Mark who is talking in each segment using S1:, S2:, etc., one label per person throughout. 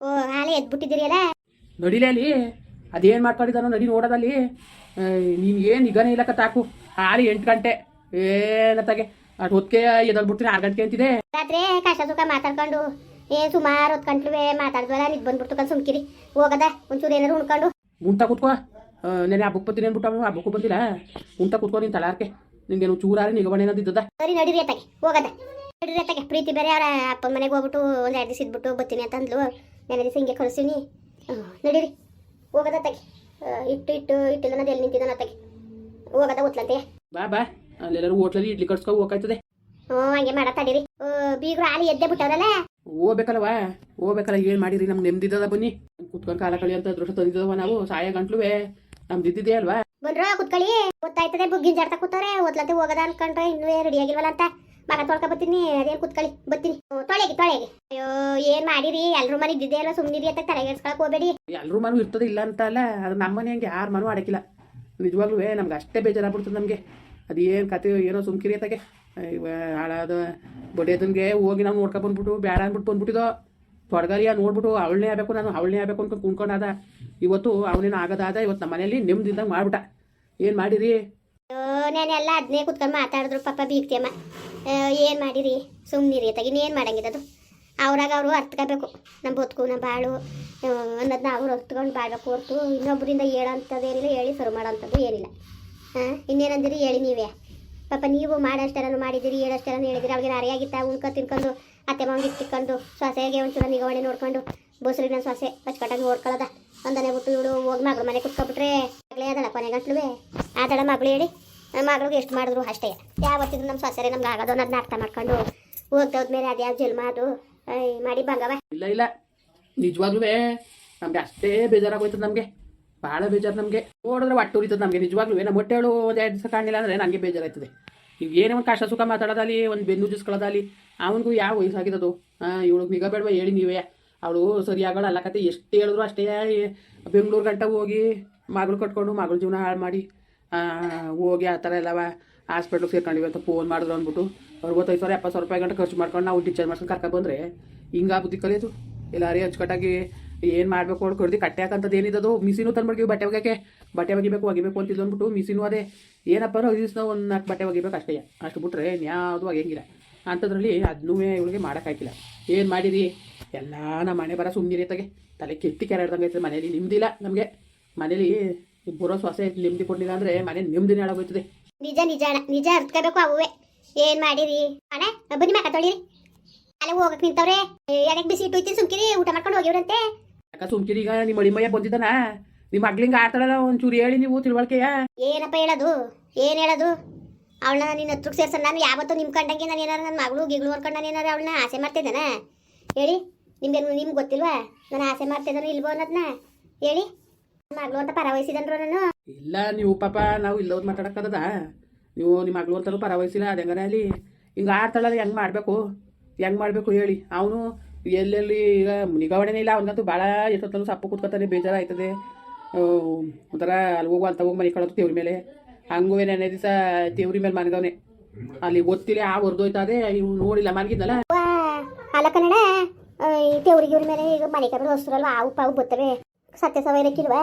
S1: ಓ ಹಾಲೆ ಎದ್ಬಿಟ್ಟಿದ್ದೀರಿ ಅಲ್ಲ
S2: ನಡಿಲೇ ಅಲ್ಲಿ. ಅದೇನು ಮಾಡ್ಕೊಂಡಿದ್ದಾನೋ ನಡಿ ನೋಡೋದಲ್ಲಿ. ನೀನು ಏನ್ ನಿಗನೇ ಇಲ್ಲಕ್ಕ ತಾಕು. ಹಾಲಿ ಎಂಟು ಗಂಟೆ. ಏನತ್ತಾಗೆ ಅಷ್ಟು ಹೊತ್ತಿಗೆ ಎದಲ್ಬಿಡ್ತೀನಿ ಆರು ಗಂಟೆ ಅಂತಿದೆ.
S1: ರಾತ್ರಿ ಕಷ್ಟ ಸುಖ ಮಾತಾಡ್ಕೊಂಡು ಏ ಸುಮಾರು ಹೊತ್ತು ಗಂಟ್ಲು ಮಾತಾಡಿದ್ವಲ್ಲ ನಿದ್ ಬಂದ್ಬಿಡ್ತು ಕಲ್ ಸುಮ್ಕಿರಿ. ಹೋಗದ ಒಂಚೂರು ಏನಾರು ಉಣ್ಕೊಂಡು.
S2: ಉಂಟ ಕುತ್ಕೋ. ನೆನೆ ಹಬ್ಬಕ್ಕೆ ಬರ್ತೀನಿ ಅಂದ್ಬಿಟ್ಟು ಅವನು ಹಬ್ಬಕ್ಕೂ ಬಂದಿಲ್ಲ. ಉಂಟ ಕೂತ್ಕೋ ನೀನು ತಲಾರ್ಕೆ. ನಿಂಗೇನು ಚೂರಾರಿ ನಿಗಮಣೆ ಇದ್ದದ?
S1: ಸರಿ ನಡೀರಿ ಅತ್ತಾಗೆ ಹೋಗದ. ನಡೀರಿ ಅತ್ತಾಗೆ ಪ್ರೀತಿ ಬೇರೆ ಅವರ ಅಪ್ಪನ ಮನೆಗೆ ಹೋಗ್ಬಿಟ್ಟು ಒಂದ್ ಎರಡು ದಿವಸ ಇದ್ಬಿಟ್ಟು ಬರ್ತೀನಿ ಅಂತ ಅಂದ್ಲು ನೆನೆ ದಿವಸ ಹಿಂಗೆ ಕಳ್ಸೀನಿ ನಡಿರಿ. ಹೋಗದ ಅತ್ತಾಗೆ. ಇಟ್ಟು ಇಟ್ಟು ಇಟ್ಟಿಲ್ಲ ಎಲ್ಲಿ ನಿಂತಿದ್ದಾನ ಅತ್ತಾಗೆ. ಹೋಗದ ಓದ್ಲಂತೆ
S2: ಬಾ ಬಾ. ಅಲ್ಲೆಲ್ಲರೂ ಹೋಟ್ಲಲ್ಲಿ ಇಡ್ಲಿ ಕಟ್ಸ್ಕೊ ಹೋಗ್ತದೆ
S1: ಹ್ಞೂ ಹಂಗೆ ಮಾಡತ್ತಾಡಿರಿ ಬೀಗ್ರು ಹಾಲಿ ಎದ್ದೆ ಬಿಟ್ಟವ್ರಲ್ಲ?
S2: ಹೋಗ್ಬೇಕಲ್ವಾ? ಹೋಗ್ಬೇಕಲ್ಲ ಏನು ಮಾಡಿರಿ? ನಮ್ಗೆ ನೆಮ್ಮದಿದ್ದದ ಬನ್ನಿ. ಕುತ್ಕೊಂಡು ಕಾಲ ಕಳಿ ಅಂತ ಅದೃಷ್ಟ ತಂದಿದ್ದವ ನಾವು. ಸಾಯ ಗಂಟ್ಲುವೆ. ನಮ್ದು ಇದ್ದಿದ್ದೇ ಅಲ್ವಾ?
S1: ಬಂದ್ರ ಕುತ್ಕೊಳ್ಳಿ. ಗೊತ್ತಾಯ್ತದೆ ಬುಗ್ಗಿನ ಜಾಡ್ತಾ ಕೂತವ್ರೆ. ಓದ್ಲಂತೆ ಹೋಗದ ಅನ್ಕೊಂಡ್ರೆ ಇನ್ನೂ ರೆಡಿ ಆಗಿಲ್ವಲ್ಲ ಅಂತ. ಮಗ ತೊಳ್ಕ ಬರ್ತೀನಿ ಅದೇನು ಕುತ್ಕೊಳ್ಳಿ ಬರ್ತೀನಿ. ತೊಳೆಗೆ ತೊಳೆಗಿ. ಅಯ್ಯೋ ಏನ್ ಮಾಡಿರಿ ಎಲ್ರು ಮನೆ ಇದ್ದಿದ್ದೆ ಅಲ್ಲ ಸುಮ್ಮನಿರಿ ಅಂತ ತಲೆಗೆಡ್ಸ್ಕೊಳಕ್ ಹೋಗ್ಬೇಡಿ.
S2: ಎಲ್ಲರೂ ಮನು ಇರ್ತದೆ ಇಲ್ಲ ಅಂತ ಅಲ್ಲ ಅದು ನಮ್ಮ ಮನೆ ಹಂಗೆ ಯಾರು ಮನೂ ಆಡಕ್ಕಿಲ್ಲ ನಿಜವಾಗ್ಲೂ ನಮ್ಗೆ ಅಷ್ಟೇ ಬೇಜಾರಾಗ್ಬಿಡ್ತದೆ ನಮಗೆ. ಅದೇನು ಕತೆ ಏನೋ ಸುಮ್ಕಿರಿ ಅತ್ತಾಗೆ. ಹಾಳಾದ ಬಡಿಯೋದನ್ಗೆ ಹೋಗಿ ನಾವು ನೋಡ್ಕೊ ಬಂದ್ಬಿಟ್ಟು ಬೇಡ ಅಂದ್ಬಿಟ್ಟು ಬಂದ್ಬಿಟ್ಟಿದೋ. ತೊಡಗರಿಯ ನೋಡ್ಬಿಟ್ಟು ಅವಳನೇ ಆಗ್ಬೇಕು ನಾನು ಅವಳನೇ ಆಗ್ಬೇಕು ಅಂತ ಕುಣ್ಕೊಂಡಾದ. ಇವತ್ತು ಅವನೇನು ಆಗದಾದ ಇವತ್ತು ನಮ್ಮ ಮನೇಲಿ ನೆಮ್ಮದಿದ್ದಂಗೆ ಮಾಡ್ಬಿಟ್ಟ. ಏನು ಮಾಡಿರಿ?
S1: ಅಯ್ಯೋ ನಾನೆಲ್ಲ ಅದನ್ನೇ ಕುತ್ಕೊಂಡು ಮಾತಾಡಿದ್ರು ಪಾಪ ಬೀಗ್ತಿಯಮ್ಮ. ಏನು ಮಾಡಿರಿ? ಸುಮ್ಮನಿರಿ ತಗಿನ ಏನು ಮಾಡಂಗಿದದು ಅವ್ರಾಗ ಅವರು ಅರ್ತ್ಕೋಬೇಕು ನಮ್ಮ ಬದುಕು ನಮ್ಮ ಬಾಳು ಅನ್ನೋದನ್ನ ಅವ್ರು ಅರ್ತ್ಕೊಂಡು ಬಾಳ್ಬೇಕು ಹೊರ್ತು ಇನ್ನೊಬ್ಬರಿಂದ ಹೇಳೋಂಥದ್ದೇನಿಲ್ಲ ಹೇಳಿ ಶುರು ಮಾಡೋಂಥದ್ದು ಏನಿಲ್ಲ. ಹಾಂ ಇನ್ನೇನಂದಿರಿ? ಹೇಳಿ ನೀವೇ. ಪಾಪ ನೀವು ಮಾಡೋಷ್ಟೆಲ್ಲ ಮಾಡಿದ್ದೀರಿ ಹೇಳೋಷ್ಟೆಲ್ಲ ಹೇಳಿದಿರಿ. ಅವ್ರಿಗೆ ಅರಿಯಾಗಿತ್ತ ಉಣ್ಕೊ, ತಿನ್ಕೊಂಡು, ಅತ್ತೆ ಮಾವಿಗೆ ತಿಕ್ಕೊಂಡು, ಸೊಸೆಗೆ ಒಂಚೂರು ನಿಗವಣೆ ನೋಡ್ಕೊಂಡು, ಬಸ್ರಿನ ಸೊಸೆ ಅಚ್ಚುಕಟ್ಟಾಗಿ ನೋಡ್ಕೊಳ್ಳೋದ ಒಂದನೇ ಬಿಟ್ಟು ಇವಳು ಹೋಗಿ ಮಗಳು ಮನೆ ಕುತ್ಕೊಬಿಟ್ರೆ, ಮಗಳೇ ಅದಲ್ಲ ಕೊನೆ ಗಂಟ್ಲುವೆ ಆದಳ ಮಗಳು ಹೇಳಿ. ಮಗಳಿಗೆ ಎಷ್ಟು ಮಾಡಿದ್ರು ಅಷ್ಟೇ. ಯಾವತ್ತಿದ್ರು ನಮ್ಮ ಸೊಸೆರೆ ನಮ್ಗೆ ಆಗೋದು ಅನ್ನೋದನ್ನ ಅರ್ಥ ಮಾಡ್ಕೊಂಡು ಹೋಗ್ದವ್ದ ಮೇಲೆ ಅದ್ಯಾವ ಜನ್ಮ ಅದು? ಮಾಡಿ ಬಂಗವ.
S2: ಇಲ್ಲ ಇಲ್ಲ. ನಿಜವಾಗ್ಲೂ ನಮ್ಗೆ ಅಷ್ಟೇ ಬೇಜಾರಾಗೋಯ್ತದೆ ನಮಗೆ. ಭಾಳ ಬೇಜಾರು ನಮಗೆ. ನೋಡಿದ್ರೆ ಒಟ್ಟು ಉರಿತದೆ ನಮಗೆ. ನಿಜವಾಗ್ಲೂ ನಮ್ಮ ಹೇಳು ಒಂದು ಎರಡು ದಿವಸ ಕಾಣಲಿಲ್ಲ ಅಂದರೆ ನನಗೆ ಬೇಜಾರಾಯ್ತದೆ. ಈಗ ಏನೇ ಒಂದು ಕಷ್ಟ ಸುಖ ಮಾತಾಡೋದಾಲಿ ಒಂದು ಬೆನ್ನು ಜುಸ್ಕೊಳ್ಳೋದಾಲಿ ಅವನಿಗೂ ಯಾವ ವಯಸ್ಸಾಗಿರೋದು ಹಾಂ ಇವಳಿಗೆ ನಿಗ ಬೇಡವಾ ಹೇಳಿ ನೀವೇ. ಅವಳು ಸರಿಯಾಗಲ್ಲ ಅಲ್ಲ ಕತೆ. ಎಷ್ಟು ಹೇಳಿದ್ರು ಅಷ್ಟೇ. ಬೆಂಗಳೂರು ಗಂಟೆ ಹೋಗಿ ಮಗಳು ಕಟ್ಕೊಂಡು ಮಗಳ ಜೀವನ ಹಾಳು ಮಾಡಿ. ಹೋಗಿ ಆ ಥರ ಎಲ್ಲವ ಹಾಸ್ಪಿಟ್ಲಿಗೆ ಸೇರ್ಕೊಂಡಿವಿ ಅಂತ ಫೋನ್ ಮಾಡಿದ್ರು ಅಂದ್ಬಿಟ್ಟು. ಅರವತ್ತೈದು ಸಾವಿರ ಎಪ್ಪತ್ತು ಸಾವಿರ ರೂಪಾಯಿ ಗಂಟೆ ಖರ್ಚು ಮಾಡ್ಕೊಂಡು ನಾವು ಡಿಸ್ಚಾರ್ಜ್ ಮಾಡ್ಕೊಂಡು ಕರ್ಕೊಂಡು ಬಂದರೆ ಹಿಂಗೆ ಬುದ್ಧಿ ಕಲಿಯೋದು. ಎಲ್ಲಾರೇ ಅಚ್ಚುಕಟ್ಟಾಗಿ ಏನು ಮಾಡಬೇಕು ಅಂತ ಕಡ್ದು ಕಟ್ಟೆ ಹಾಕಂಥದ್ದು ಏನಿದ್ದದು ಮಿಸಿನೂ ತಂದ್ಬಿಡ್ತೀವಿ ಬಟ್ಟೆ ಒಗ್ಯಕ್ಕೆ. ಬಟ್ಟೆ ಒಗಿಬೇಕು ಒಗಿಬೇಕು ಅಂತಿದ್ದು ಅಂದ್ಬಿಟ್ಟು ಮಿಸಿನೂ ಅದೇ. ಏನಪ್ಪ ಅಂದ್ರೆ ಐದು ದಿವಸ ಒಂದು ನಾಲ್ಕು ಬಟ್ಟೆ ಒಗಿಬೇಕು ಅಷ್ಟೇ. ಅಷ್ಟು ಬಿಟ್ರೆ ಯಾವುದು ಒಗೆಯಂಗಿಲ್ಲ. ಅಂಥದ್ರಲ್ಲಿ ಅದನ್ನೂ ಇವಳಿಗೆ ಮಾಡೋಕ್ಕಾಗಿಲ್ಲ ಏನು ಮಾಡಿರಿ ಎಲ್ಲ ನಮ್ಮ ಮನೆ ಬರೋ ಸುಮ್ಮನೆ ತಲೆ ಕೆತ್ತಿ ಕೆರೆ ಐತೆ ಮನೇಲಿ. ನಿಮ್ಮದಿಲ್ಲ ನಮಗೆ. ಮನೇಲಿ ಬರೋ ಸೊಸೆ ನೆಮ್ಮದಿ ಕೊಡ್ಲಿಲ್ಲ ಅಂದ್ರೆ ಮನೆ ನೆಮ್ಮದಿನೇ ಹಾಳಾಗೋಯ್ತದೆ.
S1: ನಿಜ ನಿಜ ನಿಜ ಅರ್ತ್ಕೋಬೇಕು ಅವುವೆ ಏನ್ ಮಾಡಿರಿ? ಅಣ್ಣ ಬನ್ನಿ ಮ್ಯಾಕ ತೊಳಿರಿ ಅಲ್ಲಿ ಹೋಗಕ್ಕೆ ನಿಂತವ್ರೆ. ಎಡಕ್ ಬಿಸಿ ಇಟ್ಟು ಸುಮ್ಕಿರಿ? ಊಟ ಮಾಡ್ಕೊಂಡು ಹೋಗಿವ್ರಂತೆ.
S2: ಅಕ್ಕ ಸುಮ್ಕಿರಿ ಈಗ? ನಿಮ್ಮ ಮಳಿಮಯ್ಯ ಬಂದಿದ್ದಾನ. ನಿಮ್ಮ ಮಗ್ಲಿಂಗ ಆಡ್ತಾಳಲ್ಲ ಒಂಚೂರು ಹೇಳಿ ನೀವು ತಿಳುವಳಿಕೆಯ.
S1: ಏನಪ್ಪ ಹೇಳೋದು? ಏನ್ ಹೇಳೋದು? ಅವಳನ್ನ ನಿನ್ನ ಹತ್ರಕ್ಕೆ ಸೇರ್ಸ ನಾನು ಯಾವತ್ತು ನಿಮ್ಮ ಕಂಡಂಗೆ ನಾನು ಏನಾರ ನನ್ನ ಮಗಳು ಗಿಗ್ಳು ಹೊರ್ಕೊಂಡು ನಾನು ಏನಾರ ಅವಳನ್ನ ಆಸೆ ಮಾಡ್ತಿದ್ದಾನ ಹೇಳಿ ನಿಮ್ಗೆ ನಿಮ್ಗೆ ಗೊತ್ತಿಲ್ವಾ? ನಾನು ಆಸೆ ಮಾಡ್ತಿದ್ದಾನೋ ಇಲ್ವೋ ಅನ್ನೋದನ್ನ ಹೇಳಿ. ಮಗಳು ಅಂತ ಪರವಹಿಸಿದನ್ರು ನಾನು.
S2: ಇಲ್ಲ ನೀವು ಪಾಪ ನಾವು ಇಲ್ಲೋದ್ ಮಾತಾಡಕ್ಕದ ನೀವು ನಿಮ್ಮ ಮಗಳು ಅಂತಲೂ ಪರವಹಿಸಿಲ್ಲ ಅದು ಹೆಂಗಾರೆ ಅಲ್ಲಿ ಹಿಂಗೆ ಆಡ್ತಾಳಲ್ಲ ಹೆಂಗ್ ಮಾಡಬೇಕು? ಹೆಂಗ್ ಮಾಡಬೇಕು ಹೇಳಿ? ಅವನು ಎಲ್ಲೆಲ್ಲಿ ಈಗ ನಿಗಾವಣೆನೇ ಇಲ್ಲ ಅವನಿಗಂತೂ ಭಾಳ ಎಷ್ಟೊತ್ತಲ್ಲೂ ಸಪ್ಪು ಕೂತ್ಕೊತಾನೆ ಬೇಜಾರಾಯ್ತದೆ. ಆಯ್ತದೆ ಒಂಥರ ಅಲ್ಲಿ ಹೋಗು ಅಂತ ಹೋಗಿ ಮನೆ ಕಳೋದು ತೇವ್ರ ಮೇಲೆ. ಹಂಗೂ ನೆನೆ ದಿವಸ ತೇವ್ರಿ ಮೇಲೆ ಮನ್ಗವನೆ. ಅಲ್ಲಿ ಗೊತ್ತಿಲ್ಲ ಆ ಹೊರ್ದೋಯ್ತದೆ ಇವ್ ನೋಡಿಲ್ಲ ಮನ್ಗಿದ್ನಲ್ಲ
S1: ವಾ ಅಲ್ಲ ಕನ್ನಡ ತೇವ್ರಿಗೆ ಇವ್ರ ಮೇಲೆ ಈಗ ಮನೆ ಕಡೆ ಹೊಸ್ರಲ್ವ ಆವು ಪಾವು ಬರ್ತವೆ ಸತ್ಯ ಸವೈರಕ್ಕಿಲ್ವಾ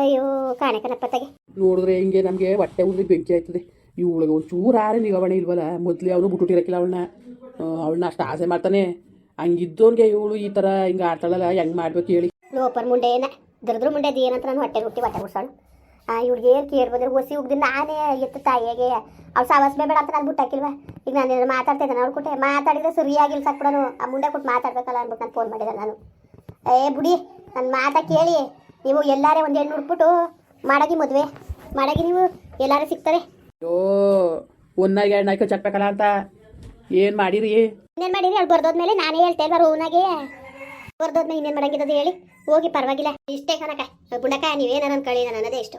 S1: ಅಯ್ಯೋ ಕಾಣೆ ಕಣಪ್ಪ ತಗೆ
S2: ನೋಡಿದ್ರೆ ಹಿಂಗೆ ನಮಗೆ ಹೊಟ್ಟೆ ಉದ್ರಿ ಬೆಂಕಿ ಆಯ್ತದೆ. ಇವಳಿಗೆ ಒಂದು ಚೂರು ಆರೆ ನಿಗಾವಣೆ ಇಲ್ವಲ್ಲ? ಮೊದಲೇ ಅವನು ಬಿಟ್ಟುಟ್ಟಿರಕ್ಕಿಲ್ಲ ಅವಳನ್ನ. ಅವಳನ್ನ ಅಷ್ಟು ಆಸೆ ಮಾಡ್ತಾನೆ. ಹಂಗಿದ್ದೋನ್ಗೆ ಇವಳು ಈ ಥರ ಹಿಂಗೆ ಆಡ್ತಾಳಲ್ಲ ಹೆಂಗೆ ಮಾಡ್ಬೇಕು ಹೇಳಿ.
S1: ಲೋಪರ್ ಮುಂಡೆ ಏನ? ದರದ್ರು ಮುಂಡೆ ಅದು ಏನಂತ ನಾನು ಹೊಟ್ಟೆ ಹುಟ್ಟಿ ಹೊಟ್ಟೆ ಆ ಇವ್ರಿಗೆ ಏನು ಕೇರ್ ಬಂದ್ರೆ ಒಸಿ ಹೋಗ್ದಿ ನಾನೇ ಎತ್ತು ತಾಯಿಗೆ ಅವ್ಳು ಸಾವಾಸ ಬೇಡ ಅಂತ ನಾನು ಬಿಟ್ಟಾಕಿಲ್ವ? ಈಗ ನಾನು ಮಾತಾಡ್ತಾ ಇದ್ದೆ ಅವ್ಳು ಕೊಟ್ಟೆ ಮಾತಾಡಿದ್ರೆ ಸರಿಯಾಗಿಲ್ಲ ಸಾಕ್ಬಿಡೋನು ಆ ಮುಂಡೆ ಕೊಟ್ಟು ಮಾತಾಡ್ಬೇಕಲ್ಲ ಅಂದ್ಬಿಟ್ಟು ನಾನು ಫೋನ್ ಮಾಡಿದೆ ನಾನು. ಏ ಬುಡಿ ನನ್ನ ಮಾತಾ ಕೇಳಿ. ನೀವು ಎಲ್ಲಾರೇ ಒಂದು ಹೆಣ್ಣು ಹುಡ್ಬಿಟ್ಟು ಮಾಡಗಿ ಮದುವೆ. ಮಾಡಗಿ ನೀವು ಎಲ್ಲಾರು ಸಿಗ್ತಾರೆ.
S2: ಓ ಉನ್ನಾಗಿ ಅಂತ. ಏನು ಮಾಡಿರಿ?
S1: ಇನ್ನೇನು ಮಾಡಿರಿ? ಅಲ್ಲಿ ಬರ್ದೋದ್ಮೇಲೆ ನಾನೇ ಹೇಳ್ತಾ ಬರೋ ರೋನಾಗೆ ಬರ್ದೋದ್ಮೇಲೆ ಇನ್ನೇನು ಮಾಡಂಗಿದ್ದದು ಹೇಳಿ. ಹೋಗಿ ಪರವಾಗಿಲ್ಲ. ಇಷ್ಟೇ ಕನಕ ಬುಡಕ ನೀವೇನಾರ ಕಳಿ ನಾನು ಅನ್ನೋದೇ ಇಷ್ಟು.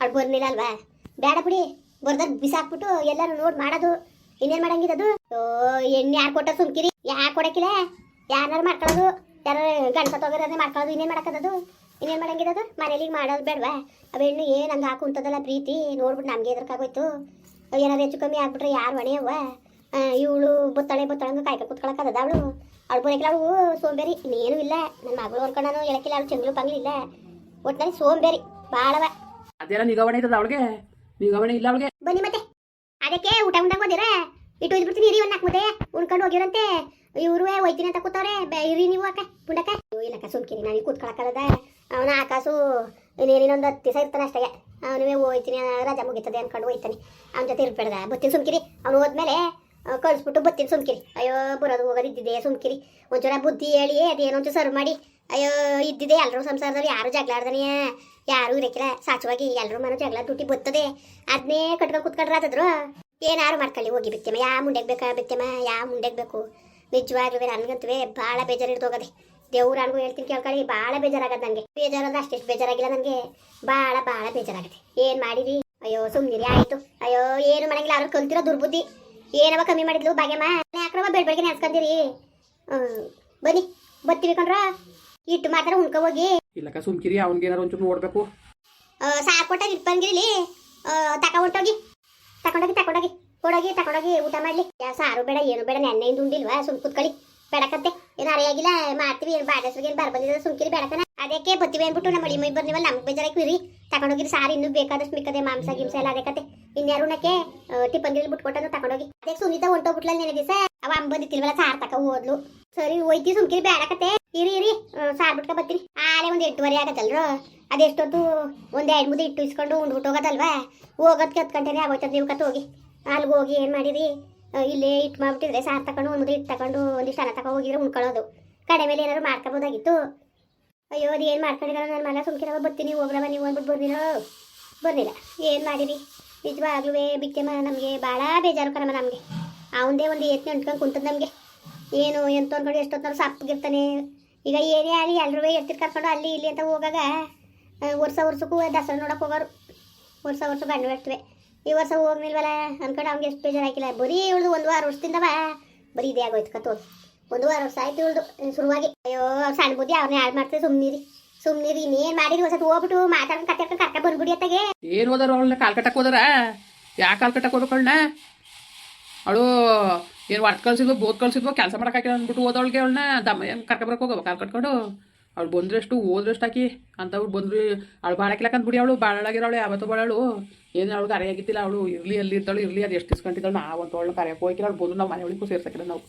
S1: ಅಲ್ಲಿ ಬರ್ಲಿಲ್ಲ ಅಲ್ವಾ? ಬೇಡ ಬಿಡಿ. ಬರ್ದದ್ ಬಿಸಾಕ್ಬಿಟ್ಟು ಎಲ್ಲರೂ ನೋಡಿ ಮಾಡೋದು. ಇನ್ನೇನು ಮಾಡಂಗಿದ್ದದು? ಓ ಎಣ್ಣೆ ಯಾರು ಕೊಟ್ಟ ಸುಮ್ಕಿರಿ? ಯಾಕೆ ಕೊಡಕ್ಕಿಲ್ಲ ಯಾರು ಮಾಡ್ಕೊಳ್ಳೋದು ಯಾರು ಗಂಡ ತಗೋರನ್ನೇ ಮಾಡ್ಕೊಳ್ಳೋದು ಇನ್ನೇನು ಮಾಡಕ್ಕದದು? ಇನ್ನೇನು ಮಾಡಂಗಿದ್ದದು ಮನೇಲಿ ಮಾಡೋದು ಬೇಡವಾ? ಅವ ಹೆಣ್ಣು ಏನು ಹಂಗೆ ಹಾಕುಂತದಲ್ಲ ಪ್ರೀತಿ ನೋಡ್ಬಿಟ್ಟು ನಮಗೆ ಎದ್ರಕ್ಕಾಗೋಯ್ತು ಏನಾದ್ರು ಹೆಚ್ಚು ಕಮ್ಮಿ ಆಗ್ಬಿಟ್ರೆ ಯಾರು ಹೊಣೆಯವ್ವ ಇವಳು ಬೊತ್ತಳೆ ಬೊತ್ತಳಂಗ ಕಾಯ್ಕ ಕುತ್ಕೊಳಕ್ಕದ ಅವಳು. ಅವಳು ಬರೋಕಿಲ್ಲ ಅವಳು ಸೋಂಬೇರಿ ಇನ್ನೇನು ಇಲ್ಲ. ನನ್ನ ಮಗಳು ಹೊರ್ಕೊಂಡು ನಾನು ಹೇಳಕ್ಕಿಲ್ಲ ಅವಳು ಚೆಂಗ್ಳು ಪಂಗ್ಲಿಲ್ಲ ಒಟ್ಟಿನಲ್ಲಿ ಸೋಂಬೇರಿ ಭಾಳವ
S2: ಅದೆಲ್ಲ ನಿಗಾವಣೆ ಇದ್ದದ ಅವಳಿಗೆ? ನಿಗಾವಣೆ ಇಲ್ಲ ಅವಳಿಗೆ?
S1: ಬನ್ನಿ ಮತ್ತೆ. ಅದಕ್ಕೆ ಊಟ ಉಂಡಾಗ ಬಂದಿರ ಇಟ್ಟು ಇದ್ಬಿಡ್ತೀನಿ ಇರಿ ಒಂದು ನಾಲ್ಕು ಮುದ್ದೆ ಉಣ್ಕೊಂಡು ಹೋಗಿರಂತೆ ಇವರು ಒಯ್ತೀನಿ ಅಂತ ಕೂತವ್ರೆ. ಇರಿ ನೀವು ಅಕ್ಕ ಪುಂಡಕ್ಕ ಇಲ್ಲಕ್ಕ ಸುಮ್ಕಿರಿ ನಾನು ಕೂತ್ಕೊಳಕ್ಕಲ್ಲದ ಅವನ ಆಕಾಶು ಇನ್ನೇನಿನೊಂದು ಹತ್ತು ದಿವಸ ಇರ್ತಾನೆ ಅಷ್ಟೇ. ಅವನುವೇ ಹೋಯ್ತೀನಿ ರಜಾ ಮುಗಿತದೆ ಅನ್ಕೊಂಡು ಹೋಯ್ತಾನೆ. ಅವನ ಜೊತೆ ಇರ್ಬೇಡ್ದ. ಬತ್ತೀನಿ ಸುಮ್ಕಿರಿ. ಅವನು ಹೋದ್ಮೇಲೆ ಕಳಿಸ್ಬಿಟ್ಟು ಬತ್ತೀನಿ ಸುಮ್ಕಿರಿ. ಅಯ್ಯೋ, ಬರೋದು ಹೋಗೋದು ಇದ್ದಿದೆ ಸುಮ್ಕಿರಿ. ಒಂಚೂರ ಬುದ್ಧಿ ಹೇಳಿ, ಅದೇನೋ ಒಂಚೂರು ಸರ್ವ್ ಮಾಡಿ. ಅಯ್ಯೋ ಇದ್ದಿದೆ ಎಲ್ಲರೂ ಸಂಸಾರದವ್ರು, ಯಾರು ಜಗಳ ಆಡ್ದನೆಯ ಯಾರು ಇರಕ್ಕಿಲ್ಲ ಸಾಚವಾಗಿ ಎಲ್ಲರೂ ಮನೆ ಜಗಳ ದುಡ್ಡಿ ಬರ್ತದೆ ಅದನ್ನೇ ಕಟ್ಕೊಂಡು ಕುತ್ಕೊಂಡ್ರೆ ಆತದ್ರು ಏನಾರು ಮಾಡ್ಕೊಳ್ಳಿ. ಹೋಗಿ ಬಿತ್ತೆಮ್ಮ. ಯಾವ ಮುಂಡೆಗೆ ಬೇಕಾ ಬಿತ್ತೆಮ್ಮ? ಯಾವ ಮುಂಡೆಗೆ ಬೇಕು? ನಿಜವಾಗ್ಲೂ ನನಗಂತೂ ಭಾಳ ಬೇಜಾರು ಹಿಡ್ದೋಗದೆ ದೇವ್ರ ನನಗೂ ಹೇಳ್ತೀನಿ ಕೇಳ್ಕೊಳ್ಳಿ ಭಾಳ ಬೇಜಾರಾಗತ್ತೆ ನನಗೆ ಬೇಜಾರದ ಅಷ್ಟೆಷ್ಟು ಬೇಜಾರಾಗಿಲ್ಲ ನನಗೆ ಭಾಳ ಭಾಳ ಬೇಜಾರಾಗತ್ತೆ ಏನು ಮಾಡಿರಿ ಅಯ್ಯೋ ಸುಮ್ಮನಿರಿ ಆಯಿತು. ಅಯ್ಯೋ ಏನು ಮಾಡಂಗಿಲ್ಲ ಅವ್ರು ಕಲ್ತಿರೋ ದುರ್ಬುದ್ಧಿ. ಏನವ ಕಮ್ಮಿ ಮಾಡಿದ್ಲು ಭಾಗ್ಯಮ್ಮ ಯಾಕ್ರವ ಬೆಳ್ ಬೆಳಗ್ಗೆ ನೆನ್ಸ್ಕೊಂತೀರಿ. ಬನ್ನಿ ಬತ್ತೀವಿ ಕಣ್ರ. ಇಟ್ಟು ಮಾತ್ರ ಉಣ್ಕೊ ಹೋಗಿ.
S2: ಇಲ್ಲಕ್ಕ ಸುಮ್ಕಿರಿ ಅವ್ನಿಗೆ ಏನಾರು ಒಂಚೂರು ನೋಡ್ಬೇಕು.
S1: ಸಾರು ಕೊಟ್ಟಾಗ ಇಟ್ಬಂಗಿರಲಿ. ತಕ ಹೊಂಟೋಗಿ. ತಕೊಂಡೋಗಿ ತಕೊಂಡೋಗಿ. ಕೊಡೋಗಿ ತಕೊಂಡೋಗಿ ಊಟ ಮಾಡ್ಲಿ. ಸಾರು ಬೇಡ, ಏನು ಬೇಡ ನೆನ್ನೆಯಿಂದ ಉಂಡಿಲ್ವಾ, ಸುಮ್ ಕುತ್ಕೊಳ್ಳಿ. ಬೇಡಕತ್ತೆ ಏನು ಅರಿಯಾಗಿಲ್ಲ, ಮಾಡ್ತೀವಿ, ಏನು ಬಾಡಸ್ರಿಗೆ ಏನು ಬಾರ್ ಬಂದಿದ್ರೆ ಸುಮ್ಕಿರಿ ಬೇಡಕನ ಅದಕ್ಕೆ ಬತ್ತೀವಿ ಅಂದ್ಬಿಟ್ಟು ನಮ್ಮ ಮೈ ಬರ್ನಿವಲ್ಲ ನಮ್ಗೆ ಬೇಜಾರಾಗಿ ತಕೊಂಡೋಗಿರಿ ಸಾರು ಇನ್ನೂ ಬೇಕಾದಷ್ಟು ಮಿಕ್ಕದೆ, ಮಾಂಸ ಗಿಂಸ ಎಲ್ಲ ಅದೇ ಕತೆ ಇನ್ಯಾರು ಉಣ್ಣಕ್ಕೆ ಟಿಪ್ಪನ್ಗಿರಿ ಬಿಟ್ಕೊಟ್ಟು ತಕೊಂಡೋಗಿ ಅದಕ್ಕೆ ಸುನೀತಾ ಹೊಂಟೋಗ್ಬಿಟ್ಲ ನೆನೆ ದಿವಸ? ಅವ ಅಮ್ಮ ಬಂದಿತ್ತಿಲ್ವಲ್ಲ, ಸಾರು ತಕ ಹೋದ್ಲು. ಸರಿ, ಹೋಯ್ತಿ ಸುಮ್ಕಿರಿ ಬೇಡಕತ್ತೆ ಇರಿ ಇರಿ ಸಾರ್ ಬಿಟ್ಕೊ ಬರ್ತೀನಿ ಆಲೆ ಒಂದು ಎಂಟುವರೆ ಆಗತ್ತಲ್ರು? ಅದೆಷ್ಟೊತ್ತು? ಒಂದು ಎರಡು ಮುದ್ದೆ ಇಟ್ಟು ಇಸ್ಕೊಂಡು ಉಂಡ್ಬಿಟ್ಟು ಹೋಗೋದಲ್ವಾ ಹೋಗೋದಕ್ಕೆ ಹತ್ತು ಗಂಟೆನೇ ಆಗೋಯ್ತದ ನೀವು ಕತ್ತು ಹೋಗಿ. ಅಲ್ಲಿಗೆ ಹೋಗಿ ಏನು ಮಾಡಿರಿ ಇಲ್ಲೇ ಇಟ್ಟು ಮಾಡಿಬಿಟ್ಟಿದ್ರೆ ಸಾರು ತಗೊಂಡು ಒಂದು ಇಟ್ಟು ತಗೊಂಡು ಒಂದಿಷ್ಟು ಅನ್ನ ತಗೊಂಡು ಹೋಗಿದ್ರೆ ಉಣ್ಕೊಳ್ಳೋದು. ಕಡೆ ಮೇಲೆ ಏನಾದ್ರು ಮಾಡ್ಕೋಬೋದಾಗಿತ್ತು? ಅಯ್ಯೋ, ಅದು ಏನು ಮಾಡ್ಕೊಂಡಿರೋ ನನ್ನ ಮಗ ಸುಮ್ಕಿರೋ ಬರ್ತೀನಿ ಹೋಗ್ರವ, ನೀವು ಅಂದ್ಬಿಟ್ಟು ಬರ್ದಿರೋ ಬರ್ಲಿಲ್ಲ. ಏನು ಮಾಡಿರಿ? ನಿಜವಾಗ್ಲೂ ಬಿತ್ತೆಮ್ಮ ನಮಗೆ ಭಾಳ ಬೇಜಾರು ಕಣಮ್ಮ ನಮಗೆ. ಅವಂದೇ ಒಂದು ಎತ್ನೆ ಅಂಟ್ಕೊಂಡು ಕುಂತದ ನಮಗೆ. ಏನು, ಎಂತ ಅಂದ್ಕೊಂಡು ಎಷ್ಟೊತ್ತಾರು ಸಪ್ಪಗಿರ್ತಾನೆ ಈಗ ಏನೇ ಆಗಲಿ ಎಲ್ಲರೂ ಎತ್ತಿರ್ ಕರ್ಕೊಂಡು ಅಲ್ಲಿ ಇಲ್ಲಿ ಅಂತ ಹೋಗಾಗ ವರ್ಷ ವರ್ಷಕ್ಕೂ ದಸರಾ ನೋಡೋಕೆ ಹೋಗೋರು. ವರ್ಷ ವರ್ಷ ಗಂಡು ಈ ವರ್ಷ ಹೋಗ್ನಿಲ್ವಲ್ಲ ಅನ್ಕೊಂಡು ಅವ್ನಿಗೆ ಎಷ್ಟು ಬೇಜಾರು ಹಾಕಿಲ್ಲ. ಬರೀ ಉಳ್ದು ಒಂದು ವಾರ ವರ್ಷದಿಂದವ. ಬರೀ ಇದೇ ಆಗೋಯ್ತು ಕತ್ತು ಒಂದು ವಾರ ವರ್ಷ ಆಯ್ತು ಉಳ್ದು ಶುರುವಾಗಿ. ಅಯ್ಯೋ ಸಣ್ಣ ಬುದ್ಧಿ ಅವ್ರನ್ನ ಹಾಳು ಮಾಡ್ತೀವಿ ಸುಮ್ಮನಿರಿ ಸುಮ್ಮನಿರಿ ಇನ್ನೇನು ಮಾಡಿದ್ರು? ಹೊಸದು ಹೋಗ್ಬಿಟ್ಟು ಮಾತಾಡ್ಕೊಂಡು ಕತ್ತೆ ಕರ್ಕ ಬಂದ್ಬಿಡಿ ಅತ್ತಗೆ.
S2: ಏನು ಹೋದಾರ ಅವಳನ್ನ? ಕಾಲ್ ಕಟ್ಟಕ್ಕೆ ಹೋದಾರ? ಯಾಕೆ ಕಾಲ್ ಕಟ್ಟಕ್ಕೆ ಹೋಗ್ಬೇಕು ಅವಳು ಏನು ವರ್ಕ್ ಕಳ್ಸಿದ್ವು ಬೋತ್ ಕಳ್ಸಿದ್ವು ಕೆಲಸ ಮಾಡೋಕ್ಕಾಗಿಲ್ಲ ಅಂದ್ಬಿಟ್ಟು ಹೋದವಳಿಗೆ ಅವಳನ್ನ. ದಮ್ಮ ಏನು ಕರ್ಕೊಬರಕ್ಕೆ ಹೋಗವ? ಕಾಲ್ ಕಟ್ಕೊಂಡು? ಅವಳು ಬಂದ್ರಷ್ಟು ಹೋದ್ರಷ್ಟು ಹಾಕಿ ಅವ್ಳು ಬಂದ್ರು, ಅವಳು ಅಂತ ಬಿಡಿ ಅವಳು ಬಾಳಾಗಿರೋಳು ಯಾವತ್ತೋ ಬಾಳಳು. ಏನು ಅವಳು ಆಗಿತ್ತಿಲ್ಲ ಅವಳು ಇರಲಿ ಅಲ್ಲಿ ಇರ್ತಾಳು, ಇರಲಿ ಅದು ಎಷ್ಟು ಇಸ್ಕೊಂಡಿದ್ದಾಳು ನಾವು ಅಂತ ಅವಳು ಕರೆಯಕ್ಕೆ ಹೋಗಿಲ್ಲ ಅವ್ಳು ಬಂದು ನಾವು ಮನೆಯೊಳಗೂ ಸೇರ್ಸಕ್ಕಿಲ್ಲ ನಾವು.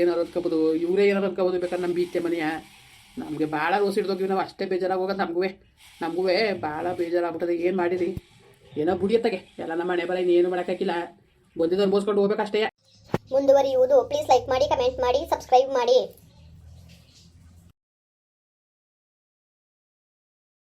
S2: ಏನಾರು ಅನ್ಕೋಬೋದು, ಇವರೇ ಏನಾರು ಅನ್ಕೋಬೋದು ಬೇಕಾದ್ರೆ ನಮ್ಮ ಬೀಚೆ ಮನೆಯ. ನಮಗೆ ಭಾಳ ರೋಸ್ ಹಿಡ್ದೋಗಿವಿ ನಾವು, ಅಷ್ಟೇ ಬೇಜಾರಾಗಿ ಹೋಗೋದು ನಮಗೂ ನಮಗೂ ಭಾಳ ಬೇಜಾರಾಗ್ಬಿಟ್ಟದೆ, ಏನು ಮಾಡಿರಿ ಏನೋ ಬುಡಿಯತ್ತಾಗೆ ಎಲ್ಲ ನಮ್ಮ ಮನೆ ಬರ ಇನ್ನೇನು ಮಾಡೋಕ್ಕಾಗಿಲ್ಲ. ಬಂದಿದ್ದು ಅನ್ಬೋಸ್ಕೊಂಡು ಹೋಗ್ಬೇಕಷ್ಟೇ.
S1: ಮುಂದುವರಿಯುವುದು ಪ್ಲೀಸ್ ಲೈಕ್ ಮಾಡಿ ಕಮೆಂಟ್ ಮಾಡಿ ಸಬ್ಸ್ಕ್ರೈಬ್ ಮಾಡಿ.